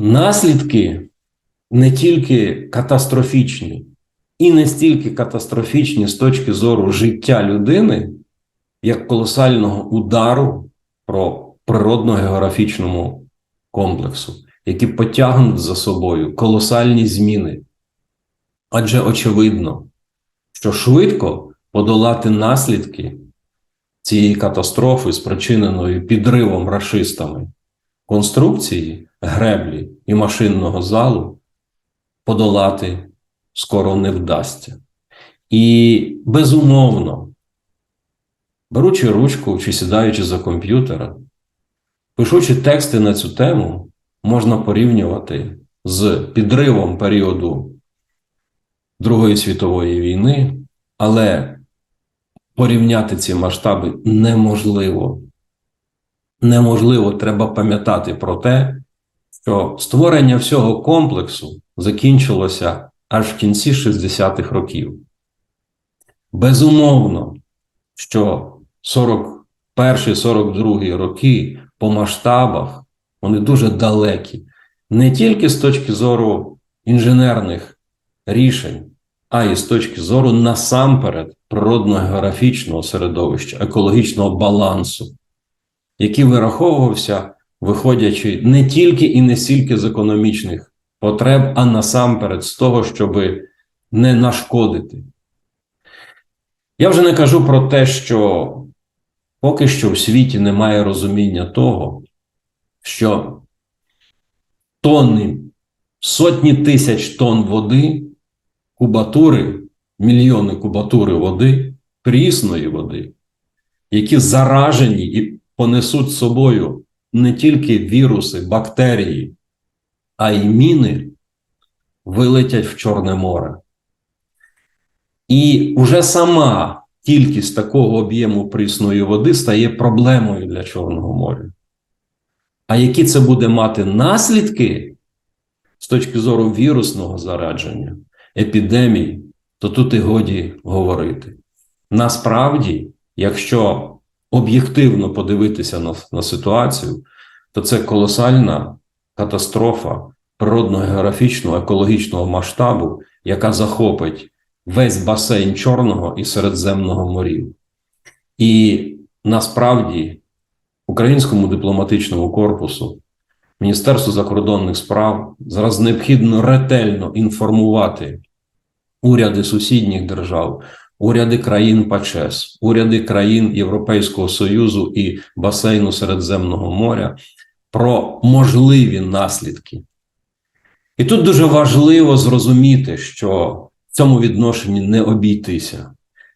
Наслідки не тільки катастрофічні, і не стільки катастрофічні з точки зору життя людини, як колосального удару про природно-географічному комплексу, які потягнуть за собою колосальні зміни. Адже очевидно, що швидко подолати наслідки цієї катастрофи, спричиненої підривом рашистами конструкції, греблі і машинного залу, подолати скоро не вдасться. І безумовно, беручи ручку чи сідаючи за комп'ютера, пишучи тексти на цю тему, можна порівнювати з підривом періоду Другої світової війни, але порівняти ці масштаби неможливо. Неможливо, треба пам'ятати про те, що створення всього комплексу закінчилося аж в кінці 60-х років. Безумовно, що 41-42 роки по масштабах вони дуже далекі, не тільки з точки зору інженерних рішень, а й з точки зору насамперед природно-географічного середовища, екологічного балансу, який вираховувався, виходячи не тільки і не стільки з економічних потреб, а насамперед з того, щоб не нашкодити. Я вже не кажу про те, що поки що в світі немає розуміння того, що тонни, сотні тисяч тонн води, кубатури, мільйони кубатури води, прісної води, які заражені і понесуть з собою не тільки віруси, бактерії, а й міни, вилетять в Чорне море. І вже сама кількість такого об'єму прісної води стає проблемою для Чорного моря. А які це буде мати наслідки з точки зору вірусного зарадження, епідемії, то тут і годі говорити. Насправді, якщо об'єктивно подивитися на, на ситуацію, то це колосальна катастрофа природно-географічного екологічного масштабу, яка захопить весь басейн Чорного і Середземного морів. І насправді українському дипломатичному корпусу, Міністерству закордонних справ зараз необхідно ретельно інформувати уряди сусідніх держав, уряди країн ПАЧЕС, уряди країн Європейського Союзу і басейну Середземного моря про можливі наслідки. І тут дуже важливо зрозуміти, що в цьому відношенні не обійтися.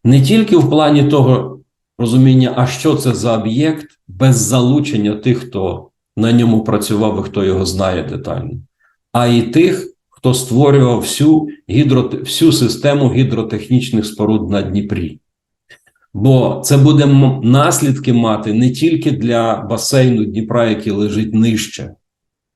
Не тільки в плані того розуміння, а що це за об'єкт, без залучення тих, хто на ньому працював і хто його знає детально, а й тих, хто створював всю, гідро, всю систему гідротехнічних споруд на Дніпрі. Бо це буде наслідки мати не тільки для басейну Дніпра, який лежить нижче,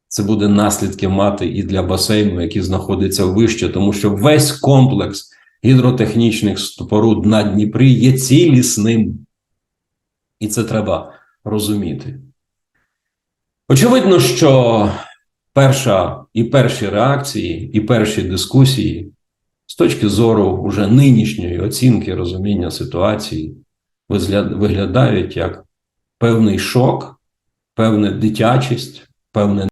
це буде наслідки мати і для басейну, який знаходиться вище, тому що весь комплекс гідротехнічних споруд на Дніпрі є цілісним. І це треба розуміти. Очевидно, що перша і перші реакції, і перші дискусії з точки зору уже нинішньої оцінки розуміння ситуації виглядають як певний шок, певна дитячість, певне